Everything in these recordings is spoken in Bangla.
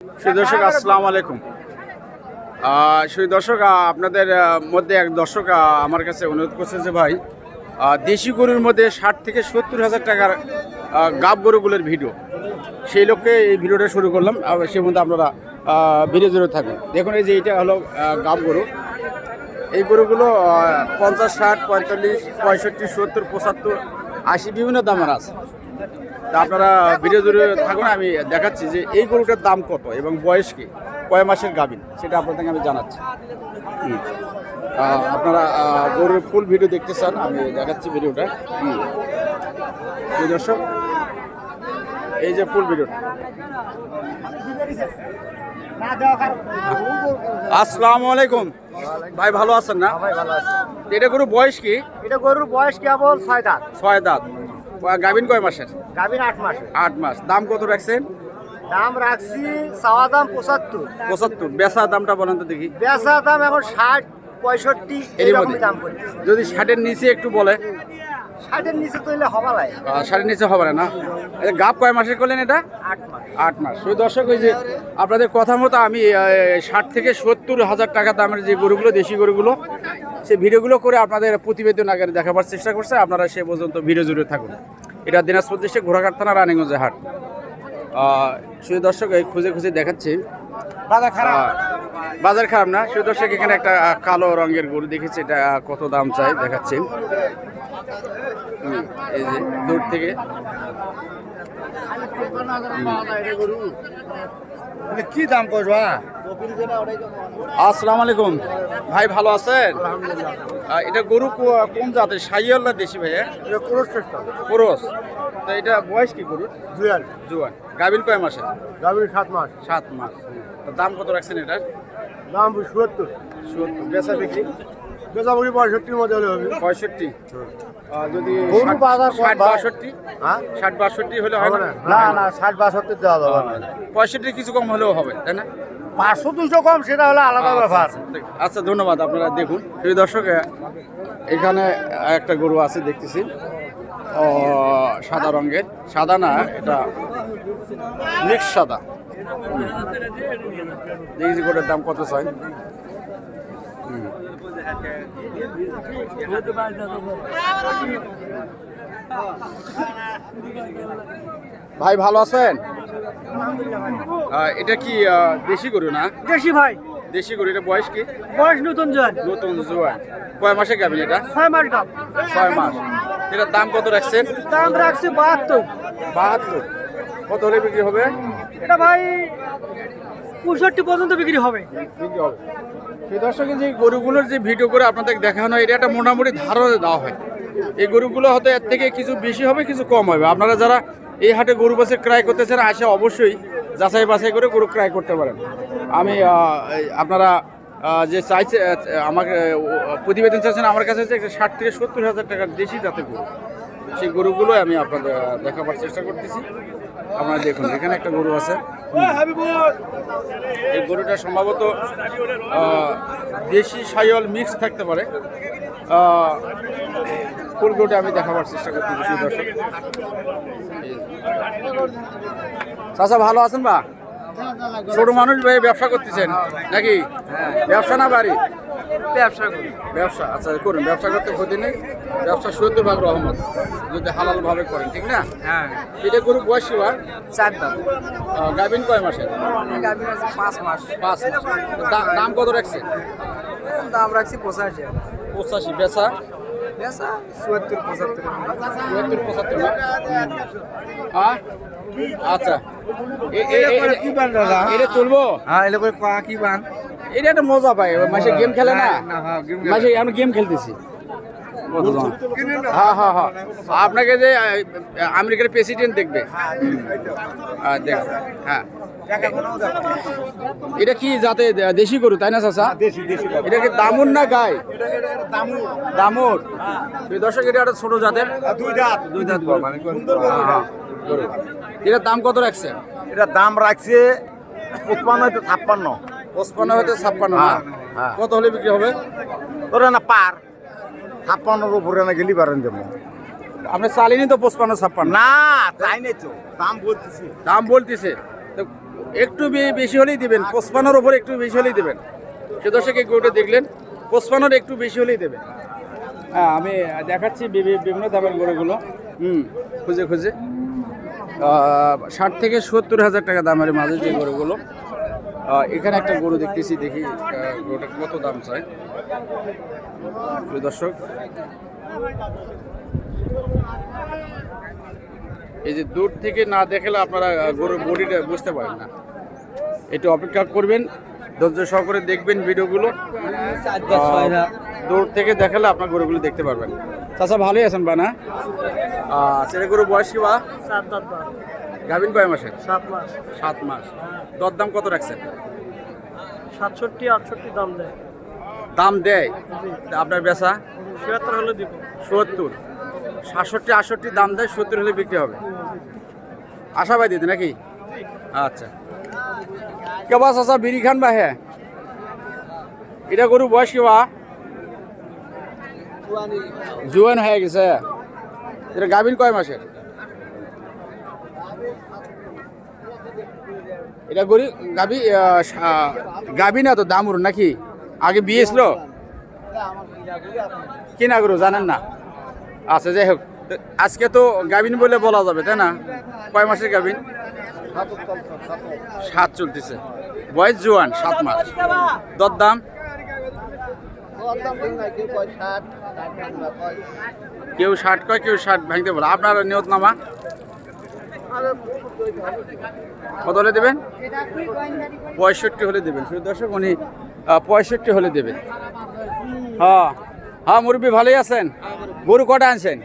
সুই দর্শক আসসালামু আলাইকুম। আহ, সুই দর্শক আপনাদের মধ্যে এক দর্শক আমার কাছে অনুরোধ করছে যে ভাই দেশি গরুর মধ্যে ষাট থেকে সত্তর হাজার টাকার গাব গরুগুলোর ভিডিও। সেই লক্ষ্যে এই ভিডিওটা শুরু করলাম। সে মধ্যে আপনারা ভিডিও জুড়ে থাকুন। দেখুন এই যে এটা হলো গাব গরু। এই গরুগুলো পঞ্চাশ ষাট পঁয়তাল্লিশ পঁয়ষট্টি সত্তর পঁচাত্তর আশি বিভিন্ন দামের আছে। আপনারা ভিডিও জুড়ে থাকুন আমি দেখাচ্ছি যে এই গরুটার দাম কত এবং বয়স কি কয় মাসের গাভিন সেটা আপনাদেরকে আমি জানাচ্ছি। আপনারা গরুর ফুল ভিডিও দেখতে চান আমি দেখাচ্ছি ভিডিওটা দর্শক এই যে ফুল ভিডিওটা আসসালামু আলাইকুম। ভাই ভালো আছেন না? এটা গরু বয়স কি? এটা গরুর বয়স কেবল ছয় দাঁত। ছয় দাঁত। গাভিন কয় মাসের? গাভিন আট মাস। আট মাস। দাম কত রাখছেন? দাম রাখছি চাওয়া দাম পঁচাত্তর। পঁচাত্তর। বেচা দামটা বলেন তো দেখি। বেচা দাম এখন ষাট পঁয়ষট্টি এরকম দাম যদি ষাটের নিচে একটু বলে। ষাটের নিচে তৈলে হবা লাই ষাটের নিচে হবে না? গাপ কয় মাসের করলেন এটা? আট মাস। আট মাস। ওই দর্শক ওই যে আপনাদের কথা মতো আমি ষাট থেকে সত্তর হাজার টাকা দামের যে গরুগুলো দেশি গরুগুলো সেই ভিডিওগুলো করে আপনাদের প্রতিবেদন আগে দেখাবার চেষ্টা করছে। আপনারা সে পর্যন্ত ভিডিও জুড়ে থাকুন। এটা দিনাজপুর দেশে ঘোড়াঘাট থানা রানীগঞ্জে হাট। শুধু দর্শক খুঁজে খুঁজে দেখাচ্ছি। বাজার খারাপ। না। শুধু দর্শক এখানে একটা কালো রঙের গরু দেখেছি। এটা কত দাম চাই দেখাচ্ছি। এই যে দূর থেকে। কি দাম করবা আসসালামু আলাইকুম। ভাই ভালো আছেন? এটা গরু কোন জাতের? সাইয়াল না দেশি ভাইয়া কোরস তো এটা বয়স কি গরুর? জুয়াল। জুয়ান গাভিন কয় মাসে গাভীর সাত মাস। সাত মাস। দাম কত রাখছেন এটার? দাম সত্তর। সত্তর। বেচা বিক্রি? বেচাবুড়ি পঁয়ষট্টির মধ্যে হলে হবে। পঁয়ষট্টি? যদি গরু ষাট- বাজার ষাট বা- বাষট্টি? হ্যাঁ? ষাট বাষট্টি হলে হয় না? না। না ষাট বাষট্টি দেওয়া যাবে না। কিছু কম হলেও হবে তাই না? পাঁচশো দুশো কম সেটা হলে আলাদা ব্যাপার। আচ্ছা ধন্যবাদ আপনারা দেখুন। প্রিয় দর্শক এখানে একটা গরু আছে দেখতেছি। ও, সাদা রঙের। সাদা না এটা মিক্স সাদা। দেখেছি গরুর দাম কত চাই। হুম। ভাই ভালো আছেন? এটা কি দেশি গরু না? দেশি ভাই। দেশি গরু এটা বয়স কি? বয়স নতুন জোয়ান। নতুন জোয়ান। কয় মাসে গাবেন এটা? ছয় মাস দাম ছয় মাস। এটার দাম কত রাখছেন? দাম রাখছি বাহাত্তর। বাহাত্তর। কত হলে বিক্রি হবে? এটা ভাই পঁয়ষট্টি পর্যন্ত বিক্রি হবে। দর্শকের যে গরুগুলোর যে ভিডিও করে আপনাদের দেখানো হয়, এটা একটা মোটামুটি ধারণা দেওয়া হয়। এই গরুগুলো হয়তো এর থেকে কিছু বেশি হবে, কিছু কম হবে। আপনারা যারা এই হাটে গরু বাসে ক্রয় করতে চান আসে অবশ্যই যাচাই বাছাই করে গরু ক্রয় করতে পারেন। আমি আপনারা যে চাইছে আমাকে প্রতিবেদন চাইছেন, আমার কাছে হচ্ছে ষাট থেকে সত্তর হাজার টাকার দেশি জাতের গরু। সেই গরুগুলো আমি আপনাদের দেখাবার চেষ্টা করতেছি। আপনারা দেখুন এখানে একটা গরু আছে। এই গরুটা সম্ভবত দেশি সাইওয়াল মিক্স থাকতে পারে। ফুল গরুটা আমি দেখাবার চেষ্টা প্রিয় দর্শক। চাচা ভালো আছেন বা? ছোট মানুষ ভাই ব্যবসা করতেছেন নাকি? ব্যবসা না বাড়ি? ব্যবসা ব্যবসা আচ্ছা করুন ব্যবসা করতে ক্ষতি নেই। ব্যবসা সত্তর ভাগ রহমত যদি হালাল ভাবে করেন ঠিক না? হ্যাঁ। এটা গরু বয়স বা চার দাম গাভিন কয় আছে পাঁচ মাস। পাঁচ মাস। দাম কত রাখছেন? দাম রাখছি পঁচাশি। পঁচাশি বেচা? বেচা চুয়াত্তর পঁচাত্তর। চুয়াত্তর পঁচাত্তর হ্যাঁ আচ্ছা। এটা তুলবো? হ্যাঁ এলে করে কি বান? এটা একটা মজা পাই মাসে গেম খেলে না? হ্যাঁ। মাসে আমি গেম খেলতেছি। হ্যাঁ হ্যাঁ হ্যাঁ। আপনাকে যে আমেরিকার প্রেসিডেন্ট দেখবে। হ্যাঁ। এটা কি যাতে দেশি গরু তাই না চাচা? দেশি এটা কি দামুর না দামুর এই দর্শক এটা একটা ছোট জাতের। দুই দাঁত দুই দাঁত মানে সুন্দর হ্যাঁ। এটার দাম কত রাখছে? এটা দাম রাখছে পঁচপান্ন হয়তো ছাপ্পান্ন। পঁচপান্ন হতে ছাপ্পান্ন হ্যাঁ, হ্যাঁ। কত হলে বিক্রি হবে? ওরা না পার। ছাপ্পান্নর উপরে না গেলি পারেন দেবো। আপনি চালিনি তো পঁচপান্ন ছাপ্পান্ন? না তাই নাই তো। দাম বলতেছি। দাম বলতেছে। তো একটু বেশি হলেই দিবেন পঁচপানোর ওপরে একটু বেশি হলেই দেবেন। সে দর্শক এই গরুটা দেখলেন পঁচপানোর একটু বেশি হলেই দেবেন। হ্যাঁ আমি দেখাচ্ছি বিভি- বিভিন্ন দামের গরুগুলো। হুম খুঁজে খুঁজে। ষাট থেকে সত্তর হাজার টাকা দামের মাঝে যে গরুগুলো। এখানে একটা গরু দেখতেছি দেখি গরুটা কত দাম চাই প্রিয় দর্শক এই যে দূর থেকে না দেখলে আপনারা গরুর বডিটা বুঝতে পারেন না। একটু অপেক্ষা করবেন ধৈর্য সহকারে দেখবেন ভিডিওগুলো। দূর থেকে দেখালে আপনার গরুগুলো দেখতে পারবেন। চাচা ভালোই আছেন বা না? ছেলে গরু বয়স কি বা? গাভিন কয় মাসের? সাত মাস। সাত মাস। দর দাম কত রাখছেন? সাতষট্টি আটষট্টি দাম দেয়। দাম দেয়? আপনার বেচা? ছিয়াত্তর হলে দিব। সত্তর। সাতষট্টি আটষট্টি দাম দেয় সত্তর হলে বিক্রি হবে। আশাবাদী নাকি? আচ্ছা। কে বাস আসা বিড়ি খান বা হ্যাঁ? এটা গরু বয়স কি বা? জুয়ান হয়ে গেছে। এটা গাভিন কয় মাসের? এটা গরি গাবি গাবি না তো দামুর নাকি? আগে বিয়ে ছিল? কি না গরু, জানেন না? আচ্ছা যাই হোক। আজকে তো গাবিন বলে বলা যাবে, তাই না? কয় মাসের গাবিন সাত চলতেছে। বয়স জোয়ান, সাত মাস। দর দাম? কেউ ষাট কয়, কেউ ষাট, ভাঙতে বলে। আপনার নিয়ত নামা কত হলে দেবেন? পঁয়ষট্টি হলে দেবেন। শুধু দর্শক উনি পঁয়ষট্টি হলে দেবেন। হ্যাঁ। হ্যাঁ মুরব্বী ভালোই আছেন? গরু কটা আনছেন?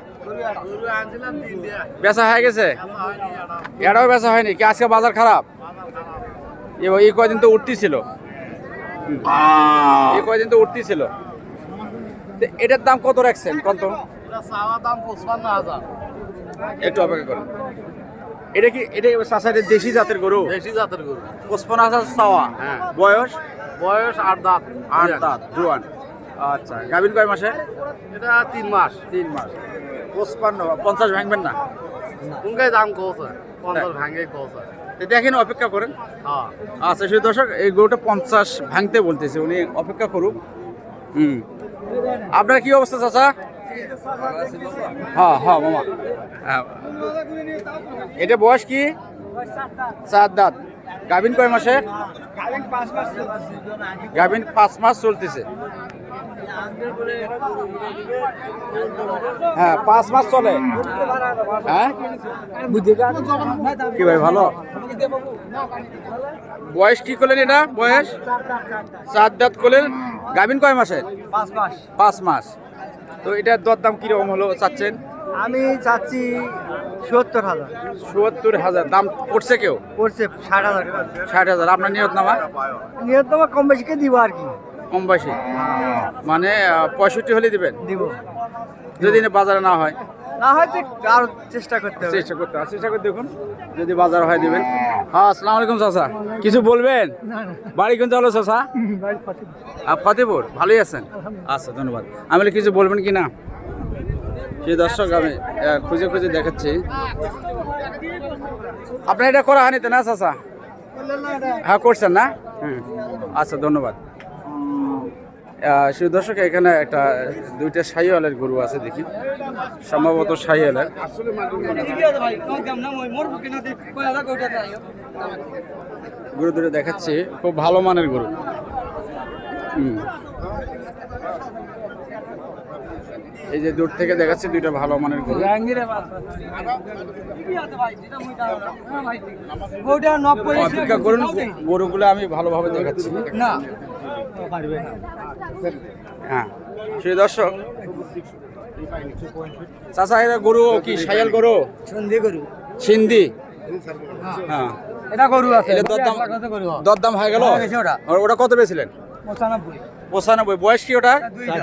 বেচা হয়ে গেছে? এটাও বেচা হয়নি। কি আজকে বাজার খারাপ? এই কয়দিন তো উঠতেছিল হুম। এই কয়দিন তো উঠতেছিল তো এটার দাম কত রাখছেন? কত? একটু অপেক্ষা করুন। এটা কি এটা চাষাটের দেশি জাতের গরু? দেশি জাতের গরু। পঁচপন্ন হাজার চাওয়া। হ্যাঁ। বয়স? বয়স আট দাঁত। আট দাঁত জোয়ান। আচ্ছা গাভিন কয় মাসে? এটা তিন মাস। তিন মাস। পঁচপান্ন পঞ্চাশ ভাঙবেন না? কোনটাই দাম কৌছে পঞ্চাশ ভাঙে কৌছে দেখেন অপেক্ষা করেন। হ্যাঁ। আচ্ছা সেই দর্শক এই গরুটা পঞ্চাশ ভাঙতে বলতেছে উনি অপেক্ষা করুক। হুম। আপনার কি অবস্থা চাচা? হ্যাঁ হ্যাঁ মামা। হ্যাঁ। এটা বয়স কি? চার দাঁত। গাভিন কয় মাসে? গাভিন পাঁচ মাস চলতেছে। হ্যাঁ পাঁচ মাস চলে। হ্যাঁ? কি ভাই ভালো? বয়স কি করলেন এটা? বয়স? চার দাঁত করলেন। গাভিন কয় মাসের পাঁচ মাস। পাঁচ মাস। তো এটার দরদাম কীরকম হলো চাচ্ছেন? আমি চাচ্ছি সত্তর হাজার। সত্তর হাজার। দাম পড়ছে কেউ? পড়ছে ষাট হাজার। ষাট হাজার। আপনার নিয়ত নামা? নিয়ত নামা কম বেশি কে দিব আর কি। কম বেশি। মানে পঁয়ষট্টি হলে দিবেন? দিব। যদি না বাজারে না হয়? না হয়তো আরও চেষ্টা করতে হবে। চেষ্টা করতে হবে চেষ্টা করে দেখুন যদি বাজার হয় দিবেন। হ্যাঁ আসসালামু আলাইকুম চাচা। কিছু বলবেন? বাড়ি কোন চলো চাচা? ফতেপুর। ভালোই আছেন? আচ্ছা ধন্যবাদ। আমি কিছু বলবেন কি না? সে দর্শক আমি খুঁজে খুঁজে দেখাচ্ছি। আপনার এটা করা হয়নি তো না চাচা? হ্যাঁ করছেন না? হুম। আচ্ছা ধন্যবাদ। শুধু দর্শক এখানে একটা দুইটা সাইওয়ালের গরু আছে দেখি। সম্ভবত শাহিওয়ালের। গরু দুটো দেখাচ্ছি। খুব ভালো মানের গরু। এই যে দূর থেকে দেখাচ্ছে দুইটা ভালো মানের গরু। অপেক্ষা করুন গরুগুলো আমি ভালোভাবে দেখাচ্ছি। না। হ্যাঁ। দর্শক চাচা গরু কি সায়াল গরু? সন্ধে সিন্ধি? হ্যাঁ। এটা গরু আছে দরদাম দরদাম হয়ে গেল? ওটা। ওটা কত পেয়েছিলেন পঁচানব্বই। পঁচানব্বই। বয়স কি ওটা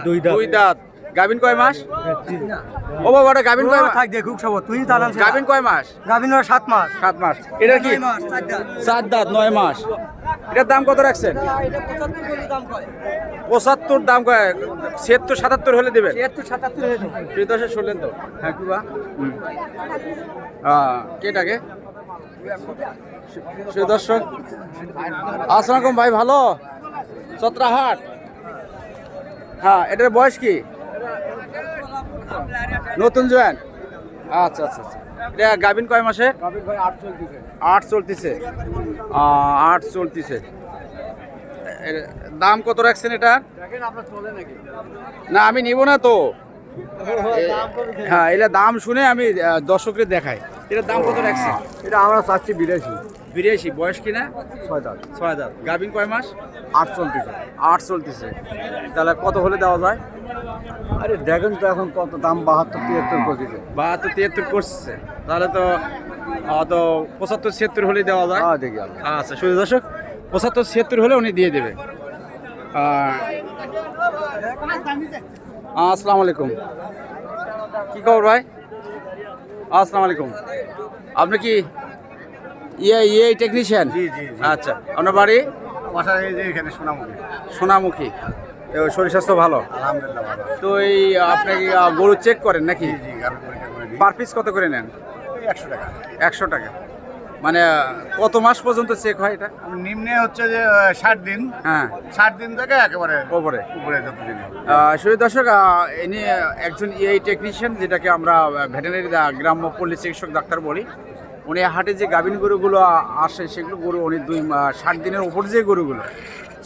দুই দাঁত। গাভিন কয় মাস? ও বাবা ওটা গাভিন কয় মাস? থাক দেখুক সব তুই তালাম গাভিন কয় মাস? গাভিন ওর সাত মাস। সাত মাস। এটা কি? চার দাঁত। নয় মাস। এটার দাম কত রাখছেন? পঁচাত্তর দাম কয়। ছিয়াত্তর সাতাত্তর হলে দেবেন? ছিয়াত্তর সাতাত্তর হয়ে প্রিয় শুনলেন তো? হ্যাঁ কি বা? হুম। আহ, কেটাকে দর্শক আসসালামু ভাই ভালো? চত্রাহাট? হ্যাঁ এটার বয়স কি? নতুন জয়েন? আচ্ছা আচ্ছা আচ্ছা। এটা গাভিন কয় মাসে? আট চলতেছে। আট চলতেছে। দাম কত রাখছেন এটা? না আমি নিব না তো। হ্যাঁ এটা দাম শুনে আমি দর্শকদের দেখাই। এটার দাম কত রাখছেন? এটা আমরা চাচ্ছি বিরাশি। বিরাশি বয়স কিনা ছয় দাঁত। ছয় দাঁত। গাভিন কয় মাস? আট চলতেছে। আট চলতেছে। তাহলে কত হলে দেওয়া যায়? আরে দেখেন তো এখন কত দাম বাহাত্তর তিয়াত্তর করতেছে বাহাত্তর তিয়াত্তর করছে। তাহলে তো আহ, তো পঁচাত্তর ছিয়াত্তর হলে দেওয়া যায়। হ্যাঁ দেখি আচ্ছা শুধু দর্শক পঁচাত্তর ছিয়াত্তর হলে উনি দিয়ে দেবে। আর আসসালামু আলাইকুম। কি খবর ভাই? আসসালামু আলাইকুম। আপনি কি ইয়ে ইয়ে টেকনিশিয়ান? জি, জি, জি। আচ্ছা আপনার বাড়ি? বাসা এই যে এখানে সোনামুখী। সোনামুখী। শরীর স্বাস্থ্য ভালো? আলহামদুলিল্লাহ ভালো তো এই আপনি গরু চেক করেন নাকি? পার পিস কত করে নেন? একশো টাকা। একশো টাকা। মানে কত মাস পর্যন্ত চেক হয় এটা? নিম্নে হচ্ছে যে ষাট দিন। হ্যাঁ। ষাট দিন থেকে একেবারে ওপরে। উপরে যতদিন। শুধু দর্শক ইনি একজন ইআই টেকনিশিয়ান যেটাকে আমরা ভেটেনারি গ্রাম্য পল্লী চিকিৎসক ডাক্তার বলি উনি হাটে যে গাভিন গরুগুলো আসে সেগুলো গরু উনি দুই ষাট দিনের উপর যে গরুগুলো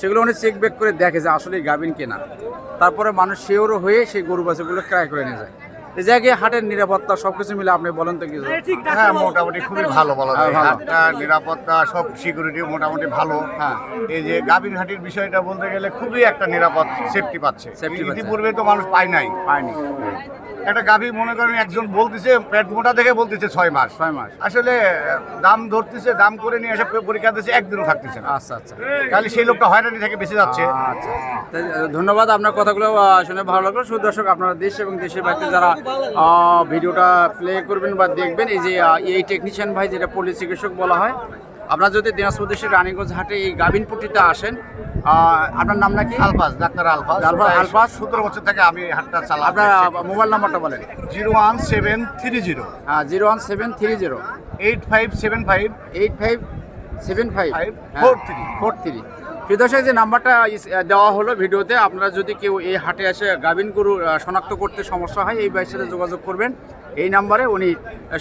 সেগুলো উনি চেক ব্যাক করে দেখে যে আসলে গাভিন কেনা। তারপরে মানুষ শিওর হয়ে সেই গরু বাছুরগুলো ক্রয় করে নিয়ে যায়। জায়গায় হাটের নিরাপত্তা সব কিছু মিলে আপনি বলেন তো কিছু। হ্যাঁ মোটামুটি খুবই ভালো বলা যায়। হ্যাঁ, হাটটা নিরাপত্তা সব সিকিউরিটি মোটামুটি ভালো। হ্যাঁ। এই যে গাভীর হাটির বিষয়টা বলতে গেলে খুবই একটা নিরাপদ সেফটি পাচ্ছে। ইতিপূর্বে তো মানুষ পায় নাই। পায়নি। একটা গাভী মনে করেন একজন বলতেছে পেট মোটা দেখে বলতেছে ছয় মাস। ছয় মাস। আসলে দাম ধরতেছে দাম করে নিয়ে এসে পরীক্ষা দিচ্ছে একদিনও থাকতেছে না। আচ্ছা আচ্ছা। খালি সেই লোকটা হয়রানি থেকে বেঁচে যাচ্ছে। আচ্ছা ধন্যবাদ আপনার কথাগুলো শুনে ভালো লাগল। সুদর্শক দর্শক আপনারা দেশ এবং দেশের বাড়িতে যারা ভিডিওটা প্লে করবেন বা দেখবেন এই যে এই টেকনিশিয়ান ভাই যেটা পল্লী চিকিৎসক বলা হয় আপনারা যদি দিনাজপুর দেশের রানীগঞ্জ হাটে এই গাভিনপট্টিতে আসেন আপনার নাম নাকি? আলফাস ডাক্তার আলফাস আলফাস, আলফাস। সতেরো বছর থেকে আমি হাটটা আপনার মোবাইল নাম্বারটা বলেন। Zero one seven three zero. হ্যাঁ zero one seven three zero. Eight five seven five. Eight five seven five. Five, four three. Four three. দর্শক, যে নাম্বারটা দেওয়া হলো ভিডিওতে, আপনারা যদি কেউ এই হাটে এসে গাভিন গরু শনাক্ত করতে সমস্যা হয়, এই বাইয়ের সাথে যোগাযোগ করবেন। এই নাম্বারে উনি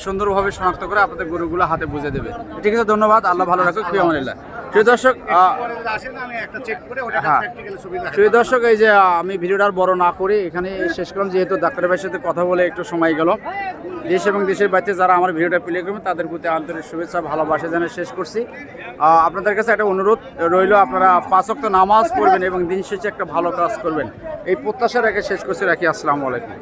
সুন্দরভাবে শনাক্ত করে আপনাদের গরুগুলো হাতে বুঝে দেবে। ঠিক আছে, ধন্যবাদ। আল্লাহ ভালো রাখুক। ফিয়ামানিল্লাহ প্রিয় দর্শক হ্যাঁ। প্রিয় দর্শক এই যে আমি ভিডিওটা আর বড় না করে এখানে শেষ করলাম যেহেতু ডাক্তার ভাইয়ের সাথে কথা বলে একটু সময় গেল। দেশ এবং দেশের বাচ্চা যারা আমার ভিডিওটা প্লে করবেন তাদের প্রতি আন্তরিক শুভেচ্ছা ভালোবাসা জানিয়ে শেষ করছি। আপনাদের কাছে একটা অনুরোধ রইল আপনারা পাঁচ ওয়াক্ত নামাজ পড়বেন এবং দিন শেষে একটা ভালো কাজ করবেন। এই প্রত্যাশা রেখে শেষ করছি রাখি আসসালামু আলাইকুম।